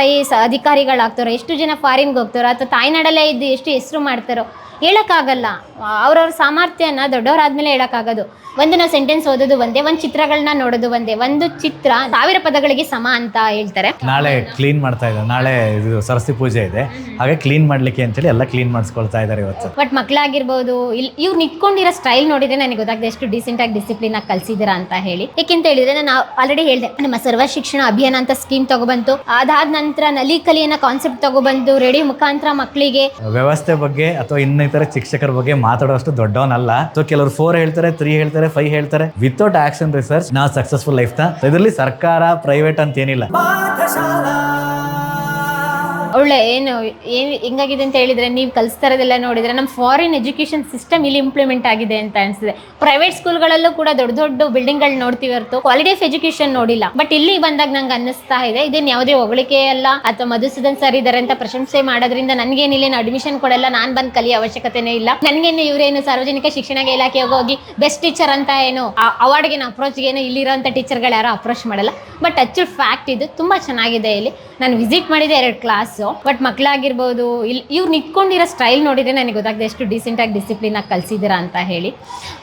I S ಅಧಿಕಾರಿಗಳಾಗ್ತಾರೋ, ಎಷ್ಟು ಜನ ಫಾರಿನ್ಗೆ ಹೋಗ್ತಾರೋ, ಅಥವಾ ತಾಯ್ನಾಡಲ್ಲೇ ಇದ್ದು ಎಷ್ಟು ಹೆಸರು ಮಾಡ್ತಾರೋ ಹೇಳೋಕ್ಕಾಗಲ್ಲ. ಅವ್ರವ್ರ ಸಾಮರ್ಥ್ಯನ ದೊಡ್ಡವರಾದ್ಮೇಲೆ ಹೇಳೋಕ್ಕಾಗೋದು. ಒಂದು ನಾವು ಸೆಂಟೆನ್ಸ್ ಓದೋದು ಒಂದೇ ಒಂದು ಚಿತ್ರಗಳನ್ನ ನೋಡೋದು ಒಂದೇ. ಒಂದು ಚಿತ್ರ ಸಾವಿರ ಪದಗಳಿಗೆ ಸಮ ಅಂತ ಹೇಳ್ತಾರೆ. ನಾಳೆ ಕ್ಲೀನ್ ಮಾಡ್ತಾ ಇದ್ದಾರೆ. ನಾಳೆ ಇದು ಸರಸ್ವತಿ ಪೂಜೆ ಇದೆ. ಹಾಗೆ ಕ್ಲೀನ್ ಮಾಡ್ಲಿಕ್ಕೆ ಅಂತೇಳಿ ಎಲ್ಲ ಕ್ಲೀನ್ ಮಾಡಿಸ್ಕೊಳ್ತಾ ಇದ್ದಾರೆ ಇವತ್ತು. ಬಟ್ ಮಕ್ಕಳಾಗಿರ್ಬೋದು ಇಲ್ಲಿ ಇವ್ರು ನಿಂತ್ಕೊಂಡಿರೋ ಸ್ಟೈಲ್ ನೋಡಿದ್ರೆ ನನಗೆ ಗೊತ್ತಾಗ್ತದೆ ಎಷ್ಟು ಡಿಸೆಂಟ್ ಆಗಿ ಡಿಸಿಪ್ಲಿನ್ ಆಗಿ ಕಲ್ಸಿದ್ದೀರಾ ಅಂತ ಹೇಳಿ. ಯಾಕೆಂತ ಹೇಳಿದ್ರೆ ನಾನು ಆಲ್ರೆಡಿ ಹೇಳಿದೆ ನಮ್ಮ ಸರ್ವ ಶಿಕ್ಷಣ ಅಭಿಯಾನ ಅಂತ ಸ್ಕೀಮ್ ತಗೊಬಂತು. ಅದಾದ ನಂತರ ನಲಿ ಕಲಿಯನ್ನ ಕಾನ್ಸೆಪ್ಟ್ ತಗೊಬಂದು ರೇಡಿಯೋ ಮುಖಾಂತರ ಮಕ್ಕಳಿಗೆ ವ್ಯವಸ್ಥೆ ಬಗ್ಗೆ ಅಥವಾ ಇನ್ನಿತರ ಶಿಕ್ಷಕರ ಬಗ್ಗೆ ಮಾತಾಡೋಷ್ಟು ದೊಡ್ಡವನಲ್ಲ. ಸೊ ಕೆಲವರು ಫೋರ್ ಹೇಳ್ತಾರೆ ತ್ರೀ ಹೇಳ್ತಾರೆ ಫೈವ್ ಹೇಳ್ತಾರೆ ವಿತೌಟ್ ಆಕ್ಷನ್ ರಿಸರ್ಚ್ ನಾ ಸಕ್ಸಸ್ಫುಲ್ ಲೈಫ್ನ ಇದರಲ್ಲಿ ಸರ್ಕಾರ ಪ್ರೈವೇಟ್ ಅಂತ ಏನಿಲ್ಲ ಒಳ್ಳೆ, ಏನು ಏನು, ಹೆಂಗಾಗಿದೆ ಅಂತ ಹೇಳಿದ್ರೆ ನೀವು ಕಲಿಸ್ತಾರದೆಲ್ಲ ನೋಡಿದರೆ ನಮ್ಮ ಫಾರಿನ್ ಎಜುಕೇಷನ್ ಸಿಸ್ಟಮ್ ಇಲ್ಲಿ ಇಂಪ್ಲಿಮೆಂಟ್ ಆಗಿದೆ ಅಂತ ಅನಿಸಿದೆ ಪ್ರೈವೇಟ್ ಸ್ಕೂಲ್ಗಳಲ್ಲೂ ಕೂಡ ದೊಡ್ಡ ದೊಡ್ಡ ಬಿಲ್ಡಿಂಗ್ಗಳು ನೋಡ್ತೀವಿ ಹೊರತು ಕ್ವಾಲಿಟಿ ಆಫ್ ಎಜುಕೇಷನ್ ನೋಡಿಲ್ಲ. ಬಟ್ ಇಲ್ಲಿ ಬಂದಾಗ ನಂಗೆ ಅನ್ನಿಸ್ತಾ ಇದೆ ಇದನ್ನ ಯಾವುದೇ ಹೊಗಳಿಕೆ ಅಲ್ಲ ಅಥವಾ ಮಧುಸೂದನ್ ಸರ್ ಇದ್ದಾರೆ ಅಂತ ಪ್ರಶಂಸೆ ಮಾಡೋದ್ರಿಂದ ನನಗೇನಿಲ್ಲ ಅಡ್ಮಿಷನ್ ಕೊಡಲ್ಲ, ನಾನು ಬಂದು ಕಲಿಯೋ ಅವಶ್ಯಕತೆನೇ ಇಲ್ಲ. ನನಗೇನು ಇವರೇನು ಸಾರ್ವಜನಿಕ ಶಿಕ್ಷಣ ಇಲಾಖೆಗೆ ಹೋಗಿ ಬೆಸ್ಟ್ ಟೀಚರ್ ಅಂತ ಏನು ಅವಾರ್ಡ್ಗೆ ಅಪ್ರೋಚ್ಗೆ ಏನು ಇಲ್ಲಿರೋಂಥ ಟೀಚರ್ಗಳು ಯಾರೋ ಅಪ್ರೋಚ್ ಮಾಡಲ್ಲ. ಬಟ್ ಅಚ್ಚು ಫ್ಯಾಕ್ಟ್ ಇದು ತುಂಬ ಚೆನ್ನಾಗಿದೆ ಇಲ್ಲಿ. ನಾನು ವಿಸಿಟ್ ಮಾಡಿದೆ ಎರಡು ಕ್ಲಾಸು ಬಟ್ ಮಕ್ಕಳಾಗಿರ್ಬೋದು ಇಲ್ಲಿ ಇವ್ರು ನಿಂತ್ಕೊಂಡಿರೋ ಸ್ಟೈಲ್ ನೋಡಿದ್ರೆ ನನಗೆ ಗೊತ್ತಾಗ್ತದೆ ಎಷ್ಟು ಡಿಸೆಂಟಾಗಿ ಡಿಸಿಪ್ಲಿನ್ ಆಗಿ ಕಲಿಸಿದ್ದೀರಾ ಅಂತ ಹೇಳಿ.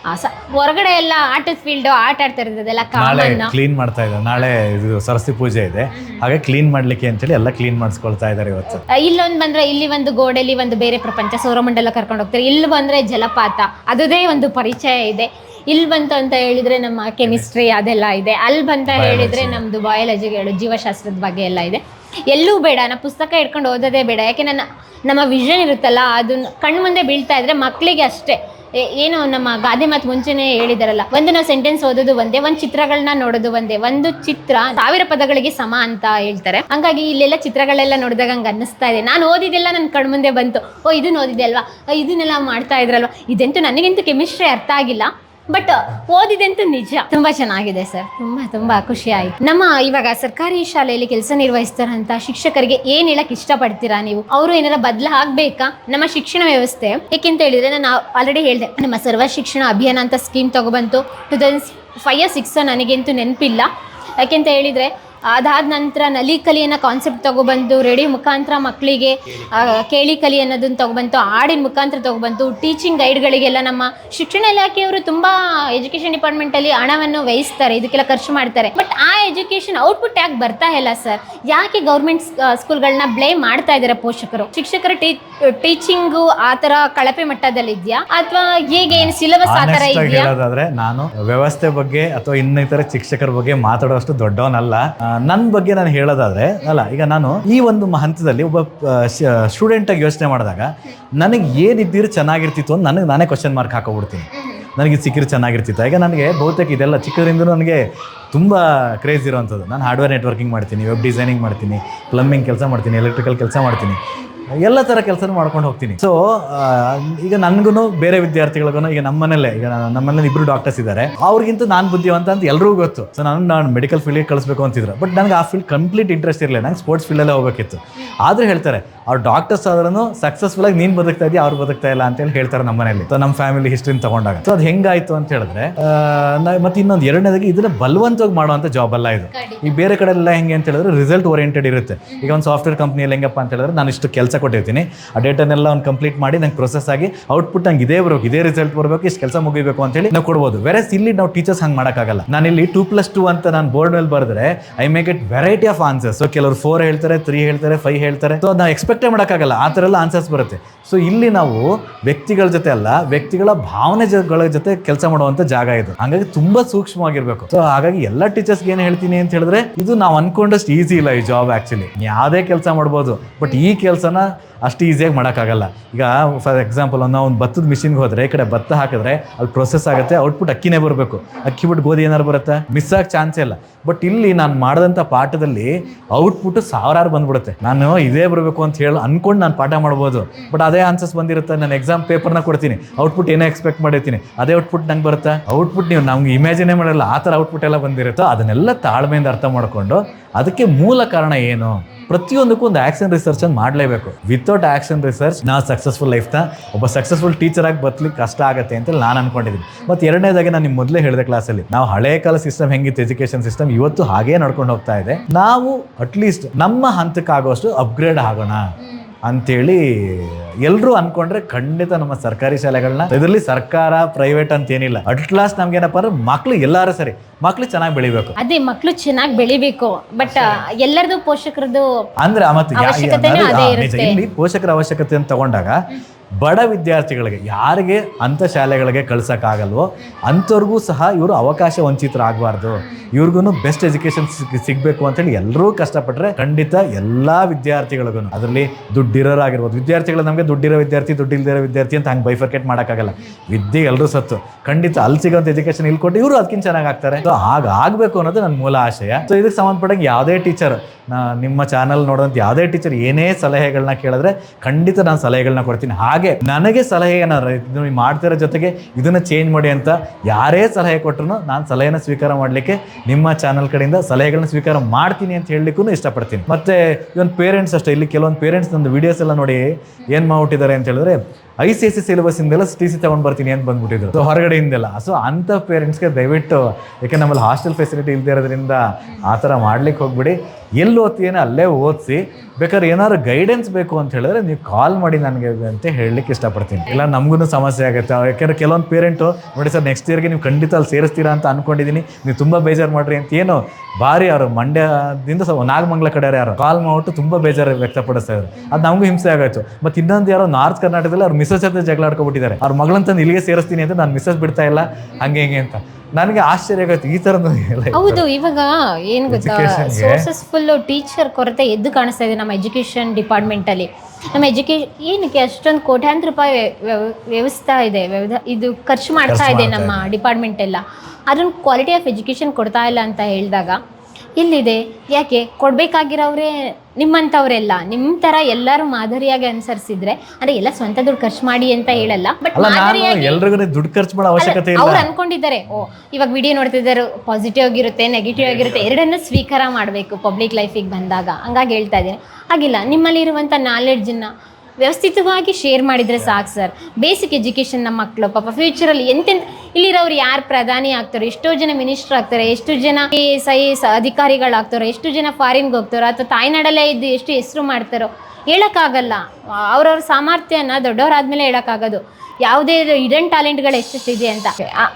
ಆ, ಸ- ಹೊರಗಡೆ ಎಲ್ಲ ಆಟದ ಫೀಲ್ಡು ಆಟ ಆಡ್ತಾ ಇರೋದೆಲ್ಲ ನಾಳೆ ಕ್ಲೀನ್ ಮಾಡ್ತಾ ಇದ್ದಾರೆ. ನಾಳೆ ಇದು ಸರಸ್ವತಿ ಪೂಜೆ ಇದೆ. ಹಾಗೆ ಕ್ಲೀನ್ ಮಾಡ್ಲಿಕ್ಕೆ ಅಂತೇಳಿ ಎಲ್ಲ ಕ್ಲೀನ್ ಮಾಡಿಸ್ಕೊಳ್ತಾ ಇದ್ದಾರೆ ಇವತ್ತು. ಇಲ್ಲೊಂದು ಬಂದ್ರೆ ಇಲ್ಲಿ ಒಂದು ಗೋಡೆಲಿ ಒಂದು ಬೇರೆ ಪ್ರಪಂಚ ಸೌರಮಂಡಲ ಕರ್ಕೊಂಡು ಹೋಗ್ತಾರೆ. ಇಲ್ಲಿ ಬಂದ್ರೆ ಜಲಪಾತ ಅದುದೇ ಒಂದು ಪರಿಚಯ ಇದೆ. ಇಲ್ಲಿ ಬಂತು ಅಂತ ಹೇಳಿದ್ರೆ ನಮ್ಮ ಕೆಮಿಸ್ಟ್ರಿ ಅದೆಲ್ಲ ಇದೆ. ಅಲ್ಲಿ ಬಂತ ಹೇಳಿದ್ರೆ ನಮ್ದು ಬಯಾಲಜಿಗಳು ಜೀವಶಾಸ್ತ್ರದ ಬಗ್ಗೆ ಎಲ್ಲ ಇದೆ. ಎಲ್ಲೂ ಬೇಡ ನಾ ಪುಸ್ತಕ ಹಿಡ್ಕೊಂಡು ಓದೋದೇ ಬೇಡ. ಯಾಕೆ ನನ್ನ ನಮ್ಮ ವಿಷನ್ ಇರುತ್ತಲ್ಲ ಅದನ್ನ ಕಣ್ಣು ಮುಂದೆ ಬೀಳ್ತಾ ಇದ್ರೆ ಮಕ್ಕಳಿಗೆ ಅಷ್ಟೇ. ಏನು ನಮ್ಮ ಗಾದೆ ಮಾತು ಮುಂಚೆನೇ ಹೇಳಿದಾರಲ್ಲ ಒಂದು ನಾವು ಸೆಂಟೆನ್ಸ್ ಓದೋದು ಒಂದೇ ಒಂದು ಚಿತ್ರಗಳನ್ನ ನೋಡೋದು ಒಂದೇ ಒಂದು ಚಿತ್ರ ಸಾವಿರ ಪದಗಳಿಗೆ ಸಮ ಅಂತ ಹೇಳ್ತಾರೆ. ಹಂಗಾಗಿ ಇಲ್ಲೆಲ್ಲ ಚಿತ್ರಗಳೆಲ್ಲ ನೋಡಿದಾಗ ಹಂಗೆ ಅನ್ನಿಸ್ತಾ ಇದೆ. ನಾನು ಓದಿದ್ದೆಲ್ಲ ನನ್ನ ಕಣ್ಮುಂದೆ ಬಂತು. ಓ ಇದನ್ನ ಓದಿದೆ ಅಲ್ವಾ? ಇದನ್ನೆಲ್ಲ ಮಾಡ್ತಾ ಇದ್ರಲ್ವಾ? ಇದಂತೂ ನನಗಂತೂ ಕೆಮಿಸ್ಟ್ರಿ ಅರ್ಥ ಆಗಿಲ್ಲ. ಬಟ್ ಓದಿದಂತೂ ನಿಜ. ತುಂಬಾ ಚೆನ್ನಾಗಿದೆ ಸರ್ ತುಂಬಾ ತುಂಬಾ ಖುಷಿ ಆಯ್ತು. ನಮ್ಮ ಇವಾಗ ಸರ್ಕಾರಿ ಶಾಲೆಯಲ್ಲಿ ಕೆಲಸ ನಿರ್ವಹಿಸ್ತಾರಂತ ಶಿಕ್ಷಕರಿಗೆ ಏನ್ ಹೇಳಕ್ ಇಷ್ಟಪಡ್ತೀರಾ ನೀವು? ಅವರು ಏನಾರ ಬದಲ ಆಗ್ಬೇಕಾ? ನಮ್ಮ ಶಿಕ್ಷಣ ವ್ಯವಸ್ಥೆ. ಯಾಕೆಂತ ಹೇಳಿದ್ರೆ ನಾನು ಆಲ್ರೆಡಿ ಹೇಳಿದೆ, ನಮ್ಮ ಸರ್ವ ಶಿಕ್ಷಣ ಅಭಿಯಾನ ಅಂತ ಸ್ಕೀಮ್ ತಗೊಬಂತು. ಟು ತೌಸಂಡ್ ಫೈವ್ ಸಿಕ್ಸ್ ನನಗಂತೂ ನೆನಪಿಲ್ಲ. ಯಾಕೆಂತ ಹೇಳಿದ್ರೆ ಅದಾದ ನಂತರ ನಲಿ ಕಲಿ ಅನ್ನೋ ಕಾನ್ಸೆಪ್ಟ್ ತಗೊಬಂದು ರೆಡಿ ಮುಖಾಂತರ ಮಕ್ಕಳಿಗೆ ಕೇಳಿ ಕಲಿ ಅನ್ನೋದನ್ನ ತಗೊಬಂತು ಹಾಡಿನ ಮುಖಾಂತರ ತಗೊಬಂತು ಟೀಚಿಂಗ್ ಗೈಡ್ಗಳಿಗೆಲ್ಲ ನಮ್ಮ ಶಿಕ್ಷಣ ಇಲಾಖೆಯವರು ತುಂಬ ಎಜುಕೇಷನ್ ಡಿಪಾರ್ಟ್ಮೆಂಟಲ್ಲಿ ಹಣವನ್ನು ವಹಿಸ್ತಾರೆ ಇದಕ್ಕೆಲ್ಲ ಖರ್ಚು ಮಾಡ್ತಾರೆ. ಬಟ್ ಆ ಎಜುಕೇಶನ್ ಔಟ್ಪುಟ್ ಯಾಕೆ ಬರ್ತಾ ಇಲ್ಲ ಸರ್ ಯಾಕೆ ಗೌರ್ಮೆಂಟ್ ಸ್ಕೂಲ್ಗಳನ್ನ ಬ್ಲೇಮ್ ಮಾಡ್ತಾ ಇದ್ದಾರೆ ಪೋಷಕರು? ಶಿಕ್ಷಕರ ಟೀಚಿಂಗು ಆ ಥರ ಕಳಪೆ ಮಟ್ಟದಲ್ಲಿ ಇದೆಯಾ? ಅಥವಾ ಹೇಗೆ ಏನು ಸಿಲೆಬಸ್ ಆ ಥರ ಇದೆಯಾ? ನಾನು ವ್ಯವಸ್ಥೆ ಬಗ್ಗೆ ಅಥವಾ ಇನ್ನಿತರ ಶಿಕ್ಷಕರ ಬಗ್ಗೆ ಮಾತಾಡೋಷ್ಟು ದೊಡ್ಡವನಲ್ಲ. ನನ್ನ ಬಗ್ಗೆ ನಾನು ಹೇಳೋದಾದ್ರೆ, ಅಲ್ಲ, ಈಗ ನಾನು ಈ ಒಂದು ಹಂತದಲ್ಲಿ ಒಬ್ಬ ಸ್ಟೂಡೆಂಟ್ ಆಗಿ ಯೋಚನೆ ಮಾಡಿದಾಗ, ನನಗೆ ಏನಿದ್ದೀರಿ ಚೆನ್ನಾಗಿರ್ತಿತ್ತು ಅಂತ ನನಗೆ ನಾನೇ ಕ್ವಶನ್ ಮಾರ್ಕ್ ಹಾಕೋಬಿಡ್ತೀನಿ. ನನಗೆ ಇದು ಸಿಕ್ಕಿದ್ರೆ ಚೆನ್ನಾಗಿರ್ತಿತ್ತು. ಈಗ ನನಗೆ ಬಹುತೇಕ ಇದೆಲ್ಲ ಚಿಕ್ಕದ್ರಿಂದ ನನಗೆ ತುಂಬ ಕ್ರೇಜ್ ಇರೋವಂಥದ್ದು. ನಾನು ಹಾರ್ಡ್ವೇರ್ ನೆಟ್ವರ್ಕಿಂಗ್ ಮಾಡ್ತೀನಿ ವೆಬ್ ಡಿಸೈನಿಂಗ್ ಮಾಡ್ತೀನಿ ಪ್ಲಂಬಿಂಗ್ ಕೆಲಸ ಮಾಡ್ತೀನಿ ಎಲೆಕ್ಟ್ರಿಕಲ್ ಕೆಲಸ ಮಾಡ್ತೀನಿ. ಎಲ್ಲ ಥರ ಕೆಲಸನೂ ಮಾಡ್ಕೊಂಡು ಹೋಗ್ತೀನಿ. ಸೊ ಈಗ ನನಗೂ ಬೇರೆ ವಿದ್ಯಾರ್ಥಿಗಳಿಗೂ ಈಗ ನಮ್ಮನೇಲೆ, ಈಗ ನಮ್ಮ ನಮ್ಮನೇಲಿ ಇಬ್ರು ಡಾಕ್ಟರ್ಸ್ ಇದ್ದಾರೆ ಅವ್ರಿಗಿಂತ ನಾನು ಬುದ್ಧಿವಂತ ಅಂತ ಎಲ್ರಿಗೂ ಗೊತ್ತು. ಸೊ ನಾನು ನಾನು ಮೆಡಿಕಲ್ ಫೀಲ್ಡಿಗೆ ಕಳಿಸ್ಬೇಕು ಅಂತಿದ್ರು. ಬಟ್ ನನಗೆ ಆ ಫೀಲ್ಡ್ ಕಂಪ್ಲೀಟ್ ಇಂಟ್ರೆಸ್ಟ್ ಇರಲಿಲ್ಲ. ನಂಗೆ ಸ್ಪೋರ್ಟ್ಸ್ ಫೀಲ್ಡಲ್ಲೇ ಹೋಗಬೇಕಿತ್ತು. ಆದರೂ ಹೇಳ್ತಾರೆ ಅವ್ರು ಡಾಕ್ಟರ್ಸ್ ಆದ್ರೂ ಸಕ್ಸಸ್ಫುಲ್ ಆಗಿ ನೀನ್ ಬದುಕ್ತಾ ಇದೀಯ ಅವ್ರು ಬದುಕ್ತಾ ಇಲ್ಲ ಅಂತೇಳಿ ಹೇಳ್ತಾರೆ ನಮ್ಮ ಮನೆಯಲ್ಲಿ. ಸೊ ನಮ್ಮ ಫ್ಯಾಮಿಲಿ ಹಿಸ್ಟ್ರಿನ ತಗೊಂಡಾಗ. ಸೊ ಅದು ಹೆಂಗಾಯ್ತು ಅಂತ ಹೇಳಿದ್ರೆ ಮತ್ತೆ ಇನ್ನೊಂದು ಎರಡನೇದಾಗಿ ಇದನ್ನ ಬಲವಂತವಾಗಿ ಮಾಡುವಂತ ಜಾಬ್ ಅಲ್ಲ ಇದು. ಈ ಬೇರೆ ಕಡೆ ಎಲ್ಲ ಹೆಂಗೆ ಅಂತ ಹೇಳಿದ್ರೆ ರಿಸಲ್ಟ್ ಓರಿಯೆಂಟೆಡ್ ಇರುತ್ತೆ. ಈಗ ಒಂದು ಸಾಫ್ಟ್ವೇರ್ ಕಂಪ್ನಿಯಲ್ಲಿ ಹೆಂಗಪ್ಪ ಅಂತ ಹೇಳಿದ್ರೆ ನಾನು ಇಷ್ಟು ಕೆಲಸ ಕೊಟ್ಟಿರ್ತೀನಿ. ಆ ಡೇಟನೆಲ್ಲ ಒಂದು ಕಂಪ್ಲೀಟ್ ಮಾಡಿ ನಂಗೆ ಪ್ರೊಸೆಸ್ ಆಗಿ ಔಟ್ಪುಟ್ ನಂಗೆ ಇದೇ ಬರಬೇಕು ಇದೇ ರಿಸಲ್ಟ್ ಬರಬೇಕು ಇಷ್ಟು ಕೆಲಸ ಮುಗಿಬೇಕು ಅಂತೇಳಿ ನಾವು ಕೊಡ್ಬೋದು. ವೆರಸ್ ಇಲ್ಲಿ ನಾವು ಟೀಚರ್ಸ್ ಹಂಗೆ ಮಾಡೋಕ್ಕಾಗಲ್ಲ. ನಾನು ಇಲ್ಲಿ ಟೂ ಪ್ಲಸ್ ಟೂ ಅಂತ ನಾನು ಬೋರ್ಡ್ ಮೇಲೆ ಬರೆದ್ರೆ I make it variety of answers so ಕೆಲವರು ಫೋರ್ ಹೇಳ್ತಾರೆ ತ್ರೀ ಹೇಳ್ತಾರೆ ಫೈವ್ ಹೇಳ್ತಾರೆ. ಸೊ ನಾವು ಎಕ್ಸ್ಪೆಕ್ಟೇ ಮಾಡೋಕ್ಕಾಗಲ್ಲ. ಆ ಥರ ಎಲ್ಲ ಆನ್ಸರ್ಸ್ ಬರುತ್ತೆ. ಸೊ ಇಲ್ಲಿ ನಾವು ವ್ಯಕ್ತಿಗಳ ಜೊತೆ ಅಲ್ಲ, ವ್ಯಕ್ತಿಗಳ ಭಾವನೆಗಳ ಜೊತೆ ಕೆಲಸ ಮಾಡುವಂಥ ಜಾಗ ಇದು. ಹಾಗಾಗಿ ತುಂಬ ಸೂಕ್ಷ್ಮವಾಗಿರ್ಬೇಕು. ಸೊ ಹಾಗಾಗಿ ಎಲ್ಲ ಟೀಚರ್ಸ್ಗೆ ಏನು ಹೇಳ್ತೀನಿ ಅಂತ ಹೇಳಿದ್ರೆ, ಇದು ನಾವು ಅನ್ಕೊಂಡಷ್ಟು ಈಸಿ ಇಲ್ಲ ಈ ಜಾಬ್ ಆ್ಯಕ್ಚುಲಿ ಯಾವುದೇ ಕೆಲಸ ಮಾಡ್ಬೋದು ಬಟ್ ಈ ಕೆಲಸನ ಅಷ್ಟು ಈಸಿಯಾಗಿ ಮಾಡೋಕ್ಕಾಗಲ್ಲ. ಈಗ ಫಾರ್ ಎಕ್ಸಾಂಪಲ್ ನಾವು ಒಂದು ಭತ್ತದ ಮಿಷಿನ್ಗೆ ಹೋದರೆ, ಈ ಕಡೆ ಭತ್ತ ಹಾಕಿದ್ರೆ ಅಲ್ಲಿ ಪ್ರೊಸೆಸ್ ಆಗುತ್ತೆ ಔಟ್ಪುಟ್ ಅಕ್ಕಿನೇ ಬರಬೇಕು. ಅಕ್ಕಿ ಬಿಟ್ಟು ಗೋಧಿ ಏನಾರು ಬರುತ್ತೆ? ಮಿಸ್ ಆಗಿ ಚಾನ್ಸೇ ಇಲ್ಲ. ಬಟ್ ಇಲ್ಲಿ ನಾನು ಮಾಡಿದಂಥ ಪಾಠದಲ್ಲಿ ಔಟ್ಪುಟ್ ಸಾವಿರಾರು ಬಂದ್ಬಿಡುತ್ತೆ. ನಾನು ಇದೇ ಬರಬೇಕು ಅಂತ ಹೇಳಿ ಅನ್ಕೊಂಡು ನಾನು ಪಾಠ ಮಾಡ್ಬೋದು. ಬಟ್ ಅದೇ ಆನ್ಸರ್ಸ್ ಬಂದಿರುತ್ತೆ, ನಾನು ಎಕ್ಸಾಮ್ ಪೇಪರ್ನ ಕೊಡ್ತೀನಿ. ಔಟ್ಪುಟ್ ಏನೇ ಎಕ್ಸ್ಪೆಕ್ಟ್ ಮಾಡಿರ್ತೀನಿ. ಅದೇ ಔಟ್ಪುಟ್ ನಂಗೆ ಬರುತ್ತೆ. ಔಟ್ಪುಟ್ ನೀವು ನಮ್ಗೆ ಇಮ್ಯಾಜಿನೇ ಮಾಡಲ್ಲ, ಆ ಥರ ಔಟ್ಪುಟ್ ಎಲ್ಲ ಬಂದಿರುತ್ತೋ ಅದನ್ನೆಲ್ಲ ತಾಳ್ಮೆಯಿಂದ ಅರ್ಥ ಮಾಡಿಕೊಂಡು ಅದಕ್ಕೆ ಮೂಲ ಕಾರಣ ಏನು? ಪ್ರತಿಯೊಂದಕ್ಕೂ ಒಂದು ಆಕ್ಷನ್ ರಿಸರ್ಚ್ ಅನ್ನು ಮಾಡಲೇಬೇಕು. ವಿತೌಟ್ ಆಕ್ಷನ್ ರಿಸರ್ಚ್ ನಾನು ಸಕ್ಸಸ್ಫುಲ್ ಲೈಫ್ನ ಒಬ್ಬ ಸಕ್ಸಸ್ಫುಲ್ ಟೀಚರ್ ಆಗಿ ಬತ್ಲಿಕ್ಕೆ ಕಷ್ಟ ಆಗುತ್ತೆ ಅಂತ ನಾನು ಅನ್ಕೊಂಡಿದ್ದೀನಿ ಮತ್ತು ಎರಡನೇದಾಗಿ ನಾನು ನಿಮ್ಮ ಮೊದಲೇ ಹೇಳಿದೆ ಕ್ಲಾಸಲ್ಲಿ ನಾವು ಹಳೆ ಕಾಲ ಸಿಸ್ಟಮ್ ಹೆಂಗಿತ್ತು ಎಜುಕೇಶನ್ ಸಿಸ್ಟಮ್ ಇವತ್ತು ಹಾಗೇ ನಡ್ಕೊಂಡು ಹೋಗ್ತಾ ಇದೆ. ನಾವು ಅಟ್ಲೀಸ್ಟ್ ನಮ್ಮ ಹಂತಕ್ಕಾಗುವಷ್ಟು ಅಪ್ಗ್ರೇಡ್ ಆಗೋಣ. ಅಂತೇಳಿ ಎಲ್ಲರೂ ಅನ್ಕೊಂಡ್ರೆ ಖಂಡಿತ ನಮ್ಮ ಸರ್ಕಾರಿ ಶಾಲೆಗಳನ್ನ ಇದರಲ್ಲಿ ಸರ್ಕಾರ ಪ್ರೈವೇಟ್ ಅಂತ ಏನಿಲ್ಲ. ಅಟ್ ಲಾಸ್ಟ್ ನಮ್ಗೆ ಏನಪ್ಪ ಅಂದ್ರೆ ಮಕ್ಳು ಎಲ್ಲಾರು ಸರಿ ಮಕ್ಳು ಚೆನ್ನಾಗಿ ಬೆಳಿಬೇಕು. ಅದೇ ಮಕ್ಕಳು ಚೆನ್ನಾಗಿ ಬೆಳಿಬೇಕು ಬಟ್ ಎಲ್ಲರದು ಪೋಷಕರದು ಅಂದ್ರೆ ಆ ಮತ್ತೆ ಯಾ- ಯಾ- ಅವಶ್ಯಕತೆನೂ ಅದೇ ಇರುತ್ತೆ. ಇಲ್ಲಿ ಪೋಷಕರ ಅವಶ್ಯಕತೆ ಅಂತ ತಗೊಂಡಾಗ ಬಡ ವಿದ್ಯಾರ್ಥಿಗಳಿಗೆ, ಯಾರಿಗೆ ಅಂಥ ಶಾಲೆಗಳಿಗೆ ಕಳ್ಸೋಕ್ಕಾಗಲ್ವೋ, ಅಂಥವ್ರಿಗೂ ಸಹ ಇವರು ಅವಕಾಶ ವಂಚಿತರಾಗಬಾರ್ದು. ಇವ್ರಿಗೂ ಬೆಸ್ಟ್ ಎಜುಕೇಶನ್ ಸಿಗಬೇಕು ಅಂತೇಳಿ ಎಲ್ಲರೂ ಕಷ್ಟಪಟ್ಟರೆ ಖಂಡಿತ ಎಲ್ಲ ವಿದ್ಯಾರ್ಥಿಗಳಿಗೂ ಅದರಲ್ಲಿ ದುಡ್ಡಿರೋರಾಗಿರ್ಬೋದು. ವಿದ್ಯಾರ್ಥಿಗಳು ನಮಗೆ ದುಡ್ಡಿರೋ ವಿದ್ಯಾರ್ಥಿ, ದುಡ್ಡಿಲ್ದಿರೋ ವಿದ್ಯಾರ್ಥಿ ಅಂತ ಹಂಗೆ ಬೈಫರ್ಕೇಟ್ ಮಾಡೋಕ್ಕಾಗಲ್ಲ. ವಿದ್ಯೆ ಎಲ್ಲರೂ ಸತ್ತು. ಖಂಡಿತ ಅಲ್ಲಿ ಸಿಗೋಂಥ ಎಜುಕೇಶನ್ ಇಲ್ಲಿ ಕೊಟ್ಟು ಇವರು ಅದಕ್ಕಿಂತ ಚೆನ್ನಾಗಿ ಆಗ್ತಾರೆ. ಸೊ ಹಾಗಾಗಬೇಕು ಅನ್ನೋದು ನನ್ನ ಮೂಲ ಆಶಯ. ಸೊ ಇದಕ್ಕೆ ಸಂಬಂಧಪಟ್ಟಂಗೆ ಯಾವುದೇ ಟೀಚರ್ ನಿಮ್ಮ ಚಾನಲ್ ನೋಡೋಂಥ ಯಾವುದೇ ಟೀಚರ್ ಏನೇ ಸಲಹೆಗಳನ್ನ ಕೇಳಿದ್ರೆ ಖಂಡಿತ ನಾನು ಸಲಹೆಗಳನ್ನ ಕೊಡ್ತೀನಿ. ಹಾಗೆ ನನಗೆ ಸಲಹೆ ನೀವು ಮಾಡ್ತಿರೋ ಜೊತೆಗೆ ಇದನ್ನು ಚೇಂಜ್ ಮಾಡಿ ಅಂತ ಯಾರೇ ಸಲಹೆ ಕೊಟ್ಟರು ನಾನು ಸಲಹೆನ ಸ್ವೀಕಾರ ಮಾಡಲಿಕ್ಕೆ ನಿಮ್ಮ ಚಾನಲ್ ಕಡೆಯಿಂದ ಸಲಹೆಗಳನ್ನ ಸ್ವೀಕಾರ ಮಾಡ್ತೀನಿ ಅಂತ ಹೇಳಲಿಕ್ಕೂ ಇಷ್ಟಪಡ್ತೀನಿ. ಮತ್ತೆ ಇವನ್ ಪೇರೆಂಟ್ಸ್ ಅಷ್ಟೇ, ಇಲ್ಲಿ ಕೆಲವೊಂದು ಪೇರೆಂಟ್ಸ್ ನಂದು ವೀಡಿಯೋಸ್ ಎಲ್ಲ ನೋಡಿ ಏನು ಮಾಡ್ಬಿಟ್ಟಿದ್ದಾರೆ ಅಂತ ಹೇಳಿದ್ರೆ I C S C syllabus ಇಂದೆಲ್ಲ T C ತಗೊಂಡ್ ಬರ್ತೀನಿ ಅಂತ ಬಂದ್ಬಿಟ್ಟಿದ್ರು. ಸೊ ಹೊರಗಡೆಯಿಂದೆಲ್ಲ ಸೊ ಅಂಥ ಪೇರೆಂಟ್ಸ್ಗೆ ದಯವಿಟ್ಟು, ಯಾಕೆ ನಮ್ಮಲ್ಲಿ ಹಾಸ್ಟೆಲ್ ಫೆಸಿಲಿಟಿ ಇಲ್ಲದೆ ಇರೋದ್ರಿಂದ ಆ ಥರ ಮಾಡ್ಲಿಕ್ಕೆ ಹೋಗ್ಬಿಡಿ. ಎಲ್ಲಿ ಓದ್ತೀನಿ ಅಲ್ಲೇ ಓದಿಸಿ. ಬೇಕಾದ್ರೆ ಏನಾದ್ರು ಗೈಡೆನ್ಸ್ ಬೇಕು ಅಂತ ಹೇಳಿದ್ರೆ ನೀವು ಕಾಲ್ ಮಾಡಿ ನನಗೆ ಅಂತ ಹೇಳಲಿಕ್ಕೆ ಇಷ್ಟಪಡ್ತೀನಿ. ಇಲ್ಲ ನಮಗೂ ಸಮಸ್ಯೆ ಆಗುತ್ತೆ. ಯಾಕೆಂದ್ರೆ ಕೆಲವೊಂದು ಪೇರೆಂಟು ನೋಡಿ ಸರ್ ನೆಕ್ಸ್ಟ್ ಇಯರ್ಗೆ ನೀವು ಖಂಡಿತ ಅಲ್ಲಿ ಸೇರಿಸ್ತೀರಾ ಅಂತ ಅನ್ಕೊಂಡಿದ್ದೀನಿ ನೀವು ತುಂಬ ಬೇಜಾರು ಮಾಡ್ರಿ ಅಂತ ಏನು ಭಾರಿ ಅವರು ಮಂಡ್ಯದಿಂದ ಸ್ವಲ್ಪ ನಾಗಮಂಗ್ಲ ಕಡೆ ಯಾರು? ಕಾಲ್ ಮಾಡ್ಬಿಟ್ಟು ತುಂಬ ಬೇಜಾರು ವ್ಯಕ್ತಪಡಿಸ್ತಾ ಇದ್ದಾರೆ ಅದು ನಮಗೂ ಹಿಂಸೆ ಆಗೋಯ್ತು. ಮತ್ತು ಇನ್ನೊಂದು ಯಾರೋ ನಾರ್ತ್ ಕರ್ನಾಟಕದಲ್ಲಿ ಅವ್ರ ಮಿಸಸ್ ಜೊತೆ ಜಗಳ ಆಡ್ಕೊಬಿಟ್ಟಿದ್ದಾರೆ ಅವ್ರ ಮಗಳಂತ ಇಲ್ಲಿಗೆ ಸೇರಿಸ್ತೀನಿ ಅಂತ ನಾನು ಮಿಸ್ಸಸ್ ಬಿಡ್ತಾ ಇಲ್ಲ ಹಂಗೆ ಹಿಂಗೆ ಅಂತ. ನನಗೆ ಆಶ್ಚರ್ಯ ಆಗುತ್ತೆ ಈ ಥರದ್ದು ಹೌದು ಇವಾಗ ಏನ್ ಗೊತ್ತಾ? ಸೋರ್ಸಸ್ ಫುಲ್ ಟೀಚರ್ ಕೊರತೆ ಎದ್ದು ಕಾಣಿಸ್ತಾ ಇದೆ ನಮ್ಮ ಎಜುಕೇಶನ್ ಡಿಪಾರ್ಟ್ಮೆಂಟ್ ಅಲ್ಲಿ. ನಮ್ಮ ಎಜುಕೇಶನ್ ಏನಕ್ಕೆ ಅಷ್ಟೊಂದು ಕೋಟ್ಯಾಂತರ ರೂಪಾಯಿ ವ್ಯವಸ್ಥಾ ಇದೆ ಇದು ಖರ್ಚು ಮಾಡ್ತಾ ಇದೆ ನಮ್ಮ ಡಿಪಾರ್ಟ್ಮೆಂಟ್ ಎಲ್ಲ. ಅದನ್ನ ಕ್ವಾಲಿಟಿ ಆಫ್ ಎಜುಕೇಶನ್ ಕೊಡ್ತಾ ಇಲ್ಲ ಅಂತ ಹೇಳಿದಾಗ ಇಲ್ಲಿದೆ ಯಾಕೆ? ಕೊಡ್ಬೇಕಾಗಿರೋವ್ರೆ ನಿಮ್ಮಂಥವ್ರೆಲ್ಲ. ನಿಮ್ಮ ಥರ ಎಲ್ಲರೂ ಮಾದರಿಯಾಗಿ ಅನುಸರಿಸಿದ್ರೆ ಅಂದ್ರೆ ಎಲ್ಲ ಸ್ವಂತ ದುಡ್ಡು ಖರ್ಚು ಮಾಡಿ ಅಂತ ಹೇಳಲ್ಲ ಬಟ್ ಅಲ್ಲ ನಾನು ಮಾದರಿಯಾಗಿ ಎಲ್ರಿಗೂ ದುಡ್ಡು ಖರ್ಚು ಮಾಡೋ ಅವಶ್ಯಕತೆ ಇಲ್ಲ. ಅವ್ರು ಅನ್ಕೊಂಡಿದ್ದಾರೆ ಓ ಇವಾಗ ವಿಡಿಯೋ ನೋಡ್ತಿದ್ದಾರೆ ಪಾಸಿಟಿವ್ ಆಗಿರುತ್ತೆ ನೆಗೆಟಿವ್ ಆಗಿರುತ್ತೆ ಎರಡನ್ನೂ ಸ್ವೀಕಾರ ಮಾಡಬೇಕು ಪಬ್ಲಿಕ್ ಲೈಫಿಗೆ ಬಂದಾಗ. ಹಂಗಾಗಿ ಹೇಳ್ತಾ ಇದ್ದೀನಿ. ಹಾಗಿಲ್ಲ ನಿಮ್ಮಲ್ಲಿರುವಂಥ ನಾಲೆಡ್ಜನ್ನ ವ್ಯವಸ್ಥಿತವಾಗಿ ಶೇರ್ ಮಾಡಿದರೆ ಸಾಕು ಸರ್ ಬೇಸಿಕ್ ಎಜುಕೇಷನ್ ನಮ್ಮ ಮಕ್ಕಳು ಪಾಪ ಫ್ಯೂಚರಲ್ಲಿ ಎಂತೆಂತ, ಇಲ್ಲಿರೋರು ಯಾರು ಪ್ರಧಾನಿ ಆಗ್ತಾರೆ? ಎಷ್ಟೋ ಜನ ಮಿನಿಸ್ಟರ್ ಆಗ್ತಾರೆ, ಎಷ್ಟು ಜನ ಎ ಎಸ್ ಐ ಎಸ್ ಅಧಿಕಾರಿಗಳಾಗ್ತಾರೋ, ಎಷ್ಟು ಜನ ಫಾರಿನ್ಗೆ ಹೋಗ್ತಾರೋ, ಅಥವಾ ತಾಯ್ನಾಡಲ್ಲೇ ಇದ್ದು ಎಷ್ಟು ಹೆಸರು ಮಾಡ್ತಾರೋ ಹೇಳೋಕ್ಕಾಗಲ್ಲ. ಅವ್ರವ್ರ ಸಾಮರ್ಥ್ಯನ ದೊಡ್ಡವರಾದ್ಮೇಲೆ ಹೇಳೋಕ್ಕಾಗೋದು. ಯಾವುದೇ ಇಡನ್ ಟ್ಯಾಲೆಂಟ್ಗಳು ಎಷ್ಟೆಷ್ಟಿದೆ ಅಂತ.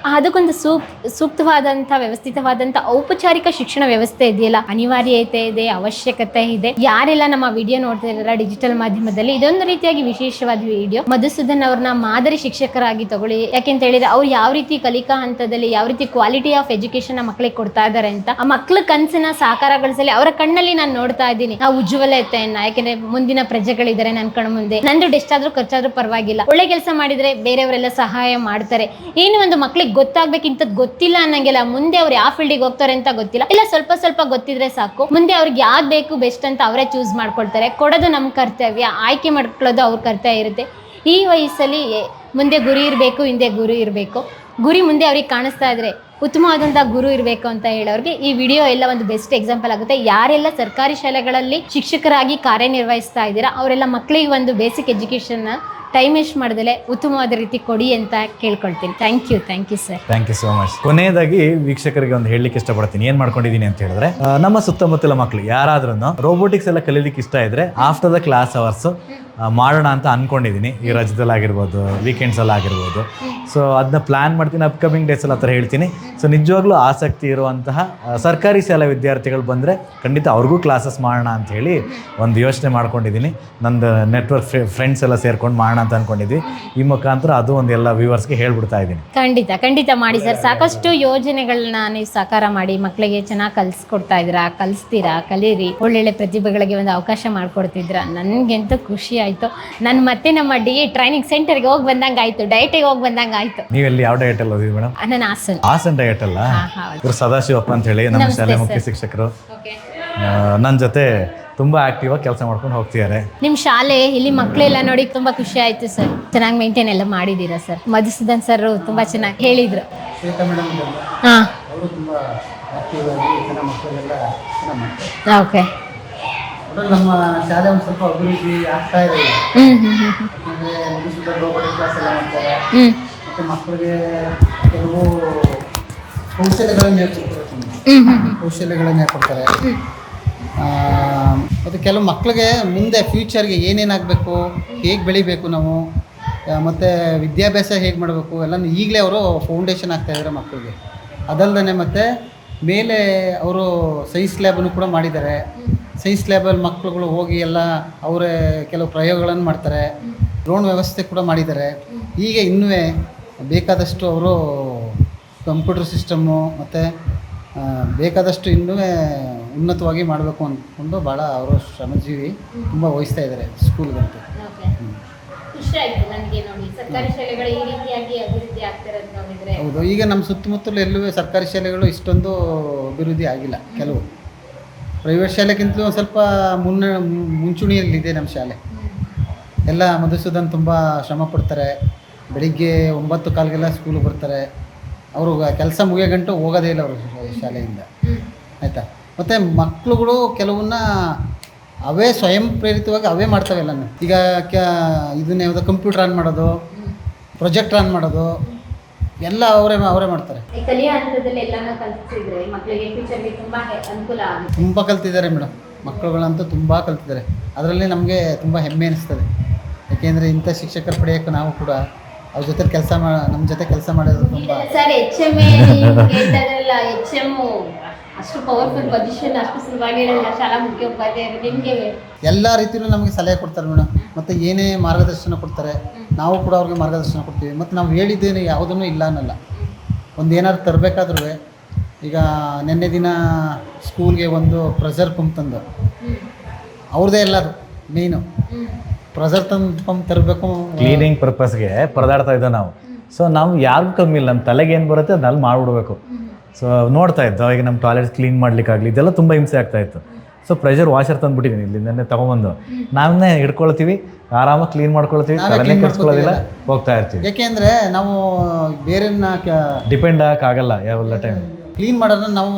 ಅದಕ್ಕೊಂದು ಸೂಕ್ ಸೂಕ್ತವಾದಂಥ, ವ್ಯವಸ್ಥಿತವಾದಂಥ, ಔಪಚಾರಿಕ ಶಿಕ್ಷಣ ವ್ಯವಸ್ಥೆ ಇದೆಯಲ್ಲ? ಅನಿವಾರ್ಯತೆ ಇದೆ, ಅವಶ್ಯಕತೆ ಇದೆ. ಯಾರೆಲ್ಲ ನಮ್ಮ ವಿಡಿಯೋ ನೋಡ್ತಿರಲ್ಲ ಡಿಜಿಟಲ್ ಮಾಧ್ಯಮದಲ್ಲಿ, ಇದೊಂದು ರೀತಿಯಾಗಿ ವಿಶೇಷವಾದ ವಿಡಿಯೋ. ಮಧುಸೂದನ್ ಅವ್ರನ್ನ ಮಾದರಿ ಶಿಕ್ಷಕರಾಗಿ ತಗೊಳ್ಳಿ. ಯಾಕೆಂತ ಹೇಳಿದ್ರೆ, ಅವ್ರು ಯಾವ ರೀತಿ ಕಲಿಕಾ ಹಂತದಲ್ಲಿ, ಯಾವ ರೀತಿ ಕ್ವಾಲಿಟಿ ಆಫ್ ಎಜುಕೇಶನ್ ಮಕ್ಕಳಿಗೆ ಕೊಡ್ತಾ ಇದ್ದಾರೆ ಅಂತ, ಆ ಮಕ್ಕಳ ಕನಸನ್ನ ಸಾಕಾರಗೊಳಿಸಲಿ, ಅವರ ಕಣ್ಣಲ್ಲಿ ನಾನು ನೋಡ್ತಾ ಇದ್ದೀನಿ. ಆ ಉಜ್ವಲತೆಯನ್ನ, ಯಾಕೆಂದ್ರೆ ಮುಂದಿನ ಪ್ರಜೆಗಳಿದ್ದಾರೆ ನನ್ನ ಕಣ್ ಮುಂದೆ. ನಂದು ಎಷ್ಟಾದ್ರೂ ಖರ್ಚಾದ್ರೂ ಪರವಾಗಿಲ್ಲ. ಒಳ್ಳೆ ಕೆಲಸ ಮಾಡಿದ್ರೆ ಬೇರೆಯವರೆಲ್ಲ ಸಹಾಯ ಮಾಡ್ತಾರೆ. ಏನು ಒಂದು ಮಕ್ಳಿಗೆ ಗೊತ್ತಾಗ್ಬೇಕು ಇಂಥದ್ದು ಗೊತ್ತಿಲ್ಲ ಅನ್ನಂಗಿಲ್ಲ ಮುಂದೆ ಅವ್ರು ಯಾವ ಫೀಲ್ಡಿಗೆ ಹೋಗ್ತಾರೆ ಅಂತ ಗೊತ್ತಿಲ್ಲ. ಇಲ್ಲ ಸ್ವಲ್ಪ ಸ್ವಲ್ಪ ಗೊತ್ತಿದ್ರೆ ಸಾಕು. ಮುಂದೆ ಅವ್ರಿಗೆ ಯಾವ್ದು ಬೇಕು ಬೆಸ್ಟ್ ಅಂತ ಅವರೇ ಚೂಸ್ ಮಾಡ್ಕೊಳ್ತಾರೆ. ಕೊಡೋದು ನಮ್ಮ ಕರ್ತವ್ಯ. ಆಯ್ಕೆ ಮಾಡ್ಕೊಳ್ಳೋದು ಅವ್ರ ಕರ್ತವ್ಯ ಇರುತ್ತೆ. ಈ ವಯಸ್ಸಲ್ಲಿ ಮುಂದೆ ಗುರಿ ಇರಬೇಕು, ಹಿಂದೆ ಗುರು ಇರಬೇಕು. ಗುರಿ ಮುಂದೆ ಅವ್ರಿಗೆ ಕಾಣಿಸ್ತಾ ಇದ್ರೆ ಉತ್ತಮವಾದಂಥ ಗುರು ಇರಬೇಕು ಅಂತ ಹೇಳೋರಿಗೆ ಈ ವಿಡಿಯೋ ಎಲ್ಲ ಒಂದು ಬೆಸ್ಟ್ ಎಕ್ಸಾಂಪಲ್ ಆಗುತ್ತೆ. ಯಾರೆಲ್ಲ ಸರ್ಕಾರಿ ಶಾಲೆಗಳಲ್ಲಿ ಶಿಕ್ಷಕರಾಗಿ ಕಾರ್ಯನಿರ್ವಹಿಸ್ತಾ ಇದ್ದೀರಾ, ಅವರೆಲ್ಲ ಮಕ್ಕಳಿಗೆ ಒಂದು ಬೇಸಿಕ್ ಎಜುಕೇಷನ್ನ ಟೈಮ್ ವೇಸ್ಟ್ ಮಾಡ್ದಲೆ ಉತ್ತಮವಾದ ರೀತಿ ಕೊಡಿ ಅಂತ ಕೇಳ್ಕೊಳ್ತೀನಿ. Thank you thank you sir thank you so much ಕೊನೆಯದಾಗಿ ವೀಕ್ಷಕರಿಗೆ ಒಂದು ಹೇಳಲಿಕ್ಕೆ ಇಷ್ಟಪಡ್ತೀನಿ. ಏನು ಮಾಡ್ಕೊಂಡಿದ್ದೀನಿ ಅಂತ ಹೇಳಿದ್ರೆ ನಮ್ಮ ಸುತ್ತಮುತ್ತಲ ಮಕ್ಕಳು ಯಾರಾದ್ರೂ ರೋಬೋಟಿಕ್ಸ್ ಎಲ್ಲ ಕಲೀಲಿಕ್ಕೆ ಇಷ್ಟ ಇದ್ರೆ ಆಫ್ಟರ್ ದ ಕ್ಲಾಸ್ ಅವರ್ಸು ಮಾಡೋಣ ಅಂತ ಅಂದ್ಕೊಂಡಿದ್ದೀನಿ ಈ ರಜದಲ್ಲಿ ಆಗಿರ್ಬೋದು ವೀಕೆಂಡ್ಸ್ ಎಲ್ಲ ಆಗಿರ್ಬೋದು. ಸೊ ಅದನ್ನ ಪ್ಲ್ಯಾನ್ ಮಾಡ್ತೀನಿ ಅಪ್ಕಮಿಂಗ್ ಡೇಸಲ್ಲಿ ಹತ್ರ ಹೇಳ್ತೀನಿ. ಸೊ ನಿಜವಾಗ್ಲೂ ಆಸಕ್ತಿ ಇರುವಂತಹ ಸರ್ಕಾರಿ ಶಾಲಾ ವಿದ್ಯಾರ್ಥಿಗಳು ಬಂದರೆ ಖಂಡಿತ ಅವ್ರಿಗೂ ಕ್ಲಾಸಸ್ ಮಾಡೋಣ ಅಂತ ಹೇಳಿ ಒಂದು ಯೋಚನೆ ಮಾಡ್ಕೊಂಡಿದ್ದೀನಿ ನಂದು ನೆಟ್ವರ್ಕ್ ಫ್ರೆಂಡ್ಸ್ ಎಲ್ಲ ಸೇರ್ಕೊಂಡು ಮಾಡೋಣ ಅಂತ ಅಂದ್ಕೊಂಡಿದ್ವಿ ಈ ಮುಖಾಂತರ ಅದು ಒಂದು ಎಲ್ಲ ವ್ಯೂವರ್ಸ್ಗೆ ಹೇಳ್ಬಿಡ್ತಾ ಇದ್ದೀನಿ ಖಂಡಿತ ಖಂಡಿತ ಮಾಡಿ ಸರ್. ಸಾಕಷ್ಟು ಯೋಜನೆಗಳನ್ನ ನೀವು ಸಾಕಾರ ಮಾಡಿ ಮಕ್ಕಳಿಗೆ ಚೆನ್ನಾಗಿ ಕಲಿಸ್ಕೊಡ್ತಾ ಇದ್ದೀರಾ, ಕಲಿಸ್ತೀರಾ, ಕಲೀರಿ. ಒಳ್ಳೊಳ್ಳೆ ಪ್ರತಿಭೆಗಳಿಗೆ ಒಂದು ಅವಕಾಶ ಮಾಡಿಕೊಡ್ತಿದ್ದೀರಾ. ನನಗೆಂತೂ ಖುಷಿ ಆಯಿತು. ನಾನು ಮತ್ತೆ ನಮ್ಮ ಡಿ ಟ್ರೈನಿಂಗ್ ಸೆಂಟರ್ಗೆ ಹೋಗಿ ಬಂದಂಗೆ ಆಯಿತು. ಡಯಟಿಗೆ ಹೋಗಿ ಬಂದಂಗೆ ಆಯಿತು. ನೀವೆಲ್ಲಿ ಯಾವ ಡಯಟ್ ಅಲ್ಲಿ ಮೇಡಮ್ ನನ್ನ ಹಾಸನ್. ಹಾಸನ್ ಡಯಟ್ ಅಲ್ಲ? ಇವರು ಸದಾಶಿವಪ್ಪ ಅಂತ ಹೇಳಿ ನಮ್ಮ ಶಾಲೆ ಮುಖ್ಯ ಶಿಕ್ಷಕರು. ನನ್ನ ಜೊತೆ ತುಂಬಾ ಆಕ್ಟಿವ್ ಆಗಿ ಕೆಲಸ ಮಾಡ್ಕೊಂಡು ಹೋಗ್ತಿದ್ದಾರೆ. ನಿಮ್ಮ ಶಾಲೆ ಇಲ್ಲಿ ಮಕ್ಕಳೆಲ್ಲ ನೋಡಿ ತುಂಬಾ ಖುಷಿ ಆಯ್ತು ಸರ್. ಚೆನ್ನಾಗಿ ಮೇಂಟೈನ್ ಎಲ್ಲ ಮಾಡಿದ್ದೀರಾ ಸರ್? ಮಧುಸೂದನ್ ಸರ್ ತುಂಬಾ ಚೆನ್ನಾಗಿ ಹೇಳಿದ್ರು. ಹಾ. ಓಕೆ. ಒಟ್ಟು ನಮ್ಮ ಶಾಲೆ ಒಂದು ಸ್ವಲ್ಪ ಅಭಿವೃದ್ಧಿ ಆಗ್ತಾ ಇದೆ. ಹ್ಮ್ ಹ್ಮ್ ಹ್ಮ್ ಹ್ಮ್. ಯಾಕಂದ್ರೆ ಇಂಗ್ಲೀಷ್ ರೋಬೋಟಿಕ್ ಕ್ಲಾಸ್ ಎಲ್ಲ ಮಾಡ್ತಾರೆ. ಹ್ಮ್. ಮತ್ತು ಮಕ್ಕಳಿಗೆ ಕೆಲವು ಕೌಶಲ್ಯಗಳನ್ನು ಹೇಳ್ಕೊಡ್ತಾರೆ ತುಂಬ. ಹ್ಮ್ ಹ್ಮ್ ಹ್ಮ್. ಕೌಶಲ್ಯಗಳನ್ನು ಹೇಳ್ಕೊಡ್ತಾರೆ ಆ, ಮತ್ತು ಕೆಲವು ಮಕ್ಕಳಿಗೆ ಮುಂದೆ ಫ್ಯೂಚರ್ಗೆ ಏನೇನಾಗಬೇಕು ಹೇಗೆ ಬೆಳಿಬೇಕು ನಾವು ಆ, ಮತ್ತು ವಿದ್ಯಾಭ್ಯಾಸ ಹೇಗೆ ಮಾಡಬೇಕು ಎಲ್ಲನೂ ಈಗಲೇ ಅವರು ಫೌಂಡೇಶನ್ ಆಗ್ತಾ ಇದ್ದಾರೆ ಮಕ್ಕಳಿಗೆ. ಅದಲ್ಲದೆ ಮತ್ತು ಮೇಲೆ ಅವರು ಸೈನ್ಸ್ ಲ್ಯಾಬನ್ನು ಕೂಡ ಮಾಡಿದ್ದಾರೆ. ಸೈನ್ಸ್ ಲ್ಯಾಬಲ್ಲಿ ಮಕ್ಕಳುಗಳು ಹೋಗಿ ಎಲ್ಲ ಅವರೇ ಕೆಲವು ಪ್ರಯೋಗಗಳನ್ನು ಮಾಡ್ತಾರೆ. ಡ್ರೋನ್ ವ್ಯವಸ್ಥೆ ಕೂಡ ಮಾಡಿದ್ದಾರೆ. ಹೀಗೆ ಇನ್ನೂ ಬೇಕಾದಷ್ಟು ಅವರು ಕಂಪ್ಯೂಟರ್ ಸಿಸ್ಟಮ್ಮು ಮತ್ತು ಬೇಕಾದಷ್ಟು ಇನ್ನೂ ಉನ್ನತವಾಗಿ ಮಾಡಬೇಕು ಅಂದ್ಕೊಂಡು ಭಾಳ ಅವರು ಶ್ರಮಜೀವಿ ತುಂಬ ವಹಿಸ್ತಾ ಇದ್ದಾರೆ ಸ್ಕೂಲ್ಗಂತೂ. ಹೌದು. ಈಗ ನಮ್ಮ ಸುತ್ತಮುತ್ತಲು ಎಲ್ಲೂ ಸರ್ಕಾರಿ ಶಾಲೆಗಳು ಇಷ್ಟೊಂದು ಅಭಿವೃದ್ಧಿ ಆಗಿಲ್ಲ. ಕೆಲವು. ಪ್ರೈವೇಟ್ ಶಾಲೆಗಿಂತಲೂ ಸ್ವಲ್ಪ ಮುನ್ನ ಮುಂಚೂಣಿಯಲ್ಲಿದೆ ನಮ್ಮ ಶಾಲೆ. ಎಲ್ಲ ಮಧುಸೂದನ್ ತುಂಬ ಶ್ರಮ ಪಡ್ತಾರೆ. ಬೆಳಿಗ್ಗೆ ಒಂಬತ್ತು ಕಾಲಿಗೆಲ್ಲ ಸ್ಕೂಲಿಗೆ ಬರ್ತಾರೆ. ಅವರು ಕೆಲಸ ಮುಗಿಯೋ ಗಂಟು ಹೋಗೋದೇ ಇಲ್ಲ ಅವರು ಶಾಲೆಯಿಂದ. ಆಯಿತಾ? ಮತ್ತು ಮಕ್ಕಳುಗಳು ಕೆಲವನ್ನ ಅವೇ ಸ್ವಯಂ ಪ್ರೇರಿತವಾಗಿ ಅವೇ ಮಾಡ್ತವೆ ಎಲ್ಲ ಈಗ ಕ್ಯಾ ಇದನ್ನ ಯಾವುದೋ ಕಂಪ್ಯೂಟರ್ ಆನ್ ಮಾಡೋದು ಪ್ರೊಜೆಕ್ಟ್ ಆನ್ ಮಾಡೋದು ಎಲ್ಲ ಅವರೇ ಅವರೇ ಮಾಡ್ತಾರೆ. ಈ ಕಲಿಯೋ ಹಂತದಲ್ಲಿ ಎಲ್ಲಾನು ಕಲಿಸಿದ್ರೆ ಮಕ್ಕಳಿಗೆ ಫ್ಯೂಚರ್ಗೆ ತುಂಬಾ ಹೆ- ಅನುಕೂಲ ಆಗುತ್ತೆ. ತುಂಬ ಕಲ್ತಿದ್ದಾರೆ ಮೇಡಮ್ ಮಕ್ಕಳುಗಳಂತೂ ತುಂಬ ಕಲ್ತಿದ್ದಾರೆ. ಅದರಲ್ಲಿ ನಮಗೆ ತುಂಬ ಹೆಮ್ಮೆ ಅನಿಸ್ತದೆ. ಯಾಕೆಂದರೆ ಇಂಥ ಶಿಕ್ಷಕರು ಪಡೆಯೋಕ್ಕೆ ನಾವು ಕೂಡ ಅವ್ರ ಜೊತೆ ಕೆಲಸ ಮಾ ನಮ್ಮ ಜೊತೆ ಕೆಲಸ ಮಾಡೋದು ತುಂಬ sir H M H M ಅಷ್ಟು ಪವರ್ಫುಲ್ ಪೊಸಿಷನ್ ಅಷ್ಟು ಸುಲಭವಾಗಿ ಹೇಳಲ್ಲ ಶಾಲಾ ಮುಖ್ಯೋಪಾಧ್ಯಾಯರು ನಿಮಗೆ? ಎಲ್ಲ ರೀತಿಯಲ್ಲೂ ನಮಗೆ ಸಲಹೆ ಕೊಡ್ತಾರೆ ಮೇಡಮ್. ಮತ್ತು ಏನೇ ಮಾರ್ಗದರ್ಶನ ಕೊಡ್ತಾರೆ ನಾವು ಕೂಡ ಅವ್ರಿಗೆ ಮಾರ್ಗದರ್ಶನ ಕೊಡ್ತೀವಿ. ಮತ್ತು ನಾವು ಹೇಳಿದ್ದೇನೆ ಯಾವುದನ್ನು ಇಲ್ಲ ಅನ್ನಲ್ಲ. ಒಂದು ಏನಾದ್ರು ತರಬೇಕಾದ್ರೂ ಈಗ ನಿನ್ನೆ ದಿನ ಸ್ಕೂಲ್ಗೆ ಒಂದು ಪ್ರೆಷರ್ ಪಂಪ್ ತಂದು. ಅವ್ರದ್ದೇ ಎಲ್ಲದು ಮೇನು ಮೇಯ್ನು ಪ್ರೆಷರ್ ತಂದು ಪಂಪ್ ತರಬೇಕು. ಕ್ಲೀನಿಂಗ್ ಪರ್ಪಸ್ಗೆ ಪರದಾಡ್ತಾ ಇದ್ದೋ ನಾವು. ಸೊ ನಾವು ಯಾರಿಗೂ ಕಮ್ಮಿ ಇಲ್ಲ. ನಮ್ಮ ತಲೆಗೆ ಏನು ಬರುತ್ತೆ ಅದನ್ನ ಅಲ್ಲಿ ಮಾಡಿಬಿಡ್ಬೇಕು. ಸೊ ನೋಡ್ತಾ ಇದ್ದ ಈಗ ನಮ್ಮ ಟಾಯ್ಲೆಟ್ ಕ್ಲೀನ್ ಮಾಡ್ಲಿಕ್ಕಾಗಲಿ ಇದೆಲ್ಲ ತುಂಬ ಹಿಂಸೆ ಆಗ್ತಾ ಇತ್ತು. ಸೊ ಪ್ರೆಷರ್ ವಾಷರ್ ತಂದ್ಬಿಟ್ಟಿದ್ದೀನಿ ಇಲ್ಲಿ ನೆನ್ನೆ ತಗೊಂಬಂದು. ನಾವನ್ನೇ ಹಿಡ್ಕೊಳ್ತೀವಿ ಆರಾಮಾಗಿ ಕ್ಲೀನ್ ಮಾಡ್ಕೊಳ್ತೀವಿ ಅದನ್ನೇ ತಲೆನೇ ಕೆಡ್ಸ್ಕೊಳ್ಳೋದಿಲ್ಲ ಹೋಗ್ತಾ ಇರ್ತೀವಿ. ಯಾಕೆಂದರೆ ನಾವು ಬೇರೆ ಡಿಪೆಂಡ್ ಆಗಲ್ಲ ಯಾವೆಲ್ಲ ಟೈಮ್ ಕ್ಲೀನ್ ಮಾಡೋದನ್ನ ನಾವು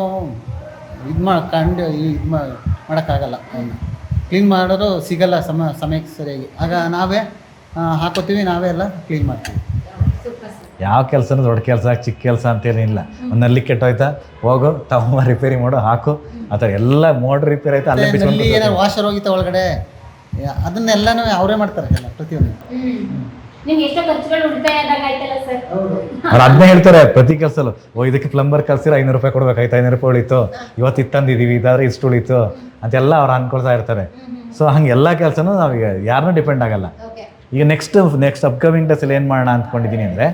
ಇದು ಮಾಡಿ ಕಂಡು ಇದು ಮಾಡೋಕ್ಕಾಗಲ್ಲ ಕ್ಲೀನ್ ಮಾಡೋದು ಸಿಗಲ್ಲ ಸಮ ಸಮಯಕ್ಕೆ ಸರಿಯಾಗಿ. ಆಗ ನಾವೇ ಹಾಕೋತೀವಿ ನಾವೇ ಎಲ್ಲ ಕ್ಲೀನ್ ಮಾಡ್ತೀವಿ. ಯಾವ ಕೆಲಸನೂ ದೊಡ್ಡ ಕೆಲಸ ಚಿಕ್ಕ ಕೆಲಸ ಅಂತೇನಿಲ್ಲ ಒಂದು ನಲ್ಲಿ ಕೆಟ್ಟೋಯ್ತಾ ಹೋಗು ತಮ್ಮ ರಿಪೇರಿ ಮಾಡು ಹಾಕು. ಅಥವಾ ಥರ ಎಲ್ಲ ಮೋಟ್ರ್ ರಿಪೇರಿ ಆಯ್ತಾ ಅಲ್ಲೇ ಬಿಚ್ಕೊಂಡು ವಾಶರ್ ಏನಾದ್ರು ವಾಷರ್ ಹೋಗಿತ್ತ ಒಳಗಡೆ ಅದನ್ನೆಲ್ಲಾನು ಅವರೇ ಮಾಡ್ತಾರೆ ಎಲ್ಲ ಪ್ರತಿಯೊಂದು. ನಿಮ್ಗೆ ಎಷ್ಟೋ ಖರ್ಚುಗಳು ಉಳಿತಾಯ ಆದಾಗ ಆಯ್ತಲ್ಲ ಸರ್? ಅವ್ರು ಅದನ್ನೇ ಹೇಳ್ತಾರೆ ಪ್ರತಿ ಕೆಲಸಲ್ಲೂ ಓ ಇದಕ್ಕೆ ಪ್ಲಂಬರ್ ಕಲ್ಸಿರ ಐನೂರು ರೂಪಾಯಿ ಕೊಡ್ಬೇಕಾಯ್ತು ಐನೂರು ರೂಪಾಯಿ ಉಳಿತು. ಇವತ್ತು ಇತ್ತಂದಿದ್ದೀವಿ ಇದಾದ್ರೆ ಇಷ್ಟು ಉಳಿತು. ಅಂತೆಲ್ಲ ಅವ್ರು ಅನ್ಕೊಳ್ತಾ ಇರ್ತಾರೆ. ಸೊ ಹಂಗೆ ಎಲ್ಲ ಕೆಲಸನೂ ನಾವೀಗ ಯಾರನ್ನೂ ಡಿಪೆಂಡ್ ಆಗಲ್ಲ. ಓಕೆ ಈಗ ನೆಕ್ಸ್ಟ್ ನೆಕ್ಸ್ಟ್ ಅಪ್ಕಮಿಂಗ್ ಡೇಸಲ್ಲಿ ಏನು ಮಾಡೋಣ ಅಂದ್ಕೊಂಡಿದ್ದೀನಿ ಅಂದರೆ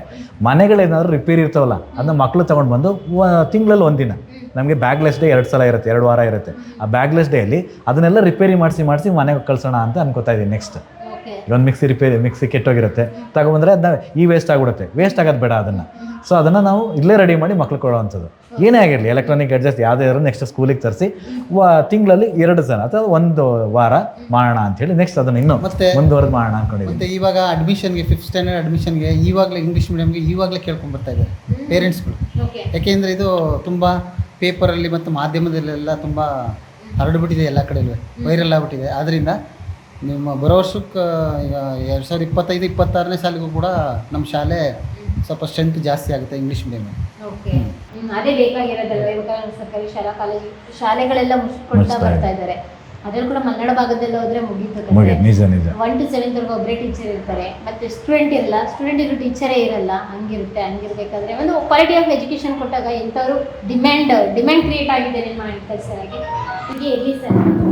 ಮನೆಗಳೇನಾದ್ರು ರಿಪೇರಿ ಇರ್ತಾವಲ್ಲ, ಅದನ್ನ ಮಕ್ಕಳು ತೊಗೊಂಡು ಬಂದು ತಿಂಗಳಲ್ಲಿ ಒಂದಿನ. ನಮಗೆ ಬ್ಯಾಗ್ಲೆಸ್ ಡೇ ಎರಡು ಸಲ ಇರುತ್ತೆ, ಎರಡು ವಾರ ಇರುತ್ತೆ. ಆ ಬ್ಯಾಗ್ಲೆಸ್ ಡೇಯಲ್ಲಿ ಅದನ್ನೆಲ್ಲ ರಿಪೇರಿ ಮಾಡಿಸಿ ಮಾಡಿಸಿ ಮನೆಗೆ ಕಳ್ಸೋಣ ಅಂತ ಅನ್ಕೋತಾ ಇದ್ದೀನಿ ನೆಕ್ಸ್ಟ್ ಒಂದು ಮಿಕ್ಸಿ ರಿಪೇರಿ ಮಿಕ್ಸಿ ಕೆಟ್ಟೋಗಿರುತ್ತೆ. ತಗೊಂಬಂದ್ರೆ ಅದನ್ನ ಈ ವೇಸ್ಟ್ ಆಗಿಬಿಡುತ್ತೆ. ವೇಸ್ಟ್ ಆಗೋದು ಬೇಡ ಅದನ್ನು. ಸೊ ಅದನ್ನು ನಾವು ಇಲ್ಲೇ ರೆಡಿ ಮಾಡಿ ಮಕ್ಳು ಕೊಡೋವಂಥದ್ದು. ಏನೇ ಆಗಿರಲಿ ಎಲೆಕ್ಟ್ರಾನಿಕ್ ಅಡ್ಜಸ್ಟ್ ಯಾವುದೇ ಇರೋ ನೆಕ್ಸ್ಟ್ ಸ್ಕೂಲಿಗೆ ತರಿಸಿ ತಿಂಗಳಲ್ಲಿ ಎರಡು ಸಲ ಅಥವಾ ಒಂದು ವಾರ ಮಾಡೋಣ ಅಂಥೇಳಿ ನೆಕ್ಸ್ಟ್ ಅದನ್ನು ಇನ್ನೂ ಮತ್ತೆ ಮುಂದುವರೆದು ಮಾಡೋಣ ಅಂದ್ಕೊಂಡಿದ್ದೀನಿ ಮತ್ತು ಇವಾಗ ಅಡ್ಮಿಷನ್ಗೆ ಫಿಫ್ತ್ ಸ್ಟ್ಯಾಂಡರ್ಡ್ ಅಡ್ಮಿಷನ್ಗೆ ಇವಾಗಲೇ ಇಂಗ್ಲೀಷ್ ಮೀಡಿಯಮ್ಗೆ ಇವಾಗಲೇ ಕೇಳ್ಕೊಂಡು ಬರ್ತಾ ಇದ್ದಾರೆ ಪೇರೆಂಟ್ಸ್ಗಳು ಓಕೆ ಯಾಕೆಂದರೆ ಇದು ತುಂಬ ಪೇಪರಲ್ಲಿ ಮತ್ತು ಮಾಧ್ಯಮದಲ್ಲೆಲ್ಲ ತುಂಬ ಹರಡ್ಬಿಟ್ಟಿದೆ ಎಲ್ಲ ಕಡೆಯಲ್ಲೂ ವೈರಲ್ ಆಗಿಬಿಟ್ಟಿದೆ. ಆದ್ದರಿಂದ ನಿಮ್ಮ ಬರೋ ವರ್ಷಕ್ಕೆ ಈಗ ಎರಡು ಸಾವಿರದ ಇಪ್ಪತ್ತೈದು ಇಪ್ಪತ್ತಾರನೇ ಸಾಲಿಗೂ ಕೂಡ ನಮ್ಮ ಶಾಲೆ ಸ್ವಲ್ಪ ಸ್ಟ್ರೆಂತ್ ಜಾಸ್ತಿ ಆಗುತ್ತೆ ಇಂಗ್ಲೀಷ್ ಮೀಡಿಯಮ್ ಓಕೆ ಅದೇ ಬೇಕಾಗಿರೋದಲ್ವ? ಇವಾಗ ಸರ್ಕಾರಿ ಶಾಲಾ ಕಾಲೇಜು ಶಾಲೆಗಳೆಲ್ಲ ಮುಚ್ಕೊಳ್ತಾ ಬರ್ತಾ ಇದ್ದಾರೆ. ಅದ್ರಲ್ಲಿ ಕೂಡ ಕನ್ನಡ ಭಾಗದಲ್ಲಿ ಹೋದ್ರೆ ಮುಗೀತು ನಿಜ ನಿಜ. ಒನ್ ಟು ಸೆವೆಂತ್ ವರ್ಗು ಒಬ್ಬರೇ ಟೀಚರ್ ಇರ್ತಾರೆ. ಮತ್ತೆ ಸ್ಟೂಡೆಂಟ್ ಇಲ್ಲ ಸ್ಟೂಡೆಂಟ್ ಇರೋ ಟೀಚರೇ ಇರಲ್ಲ. ಹಂಗಿರುತ್ತೆ ಹಂಗಿರ್ಬೇಕಾದ್ರೆ ಒಂದು ಕ್ವಾಲಿಟಿ ಆಫ್ ಎಜುಕೇಶನ್ ಕೊಟ್ಟಾಗ ಇಂಥವ್ರು ಡಿಮ್ಯಾಂಡ್ ಡಿಮ್ಯಾಂಡ್ ಕ್ರಿಯೇಟ್ ಆಗಿದೆ ನಿಮ್ಮ ಕಲ್ಚರ್ ಆಗಿ. ಹೀಗೆ ಎಲ್ಲಿ ಸರ್ ಸರ್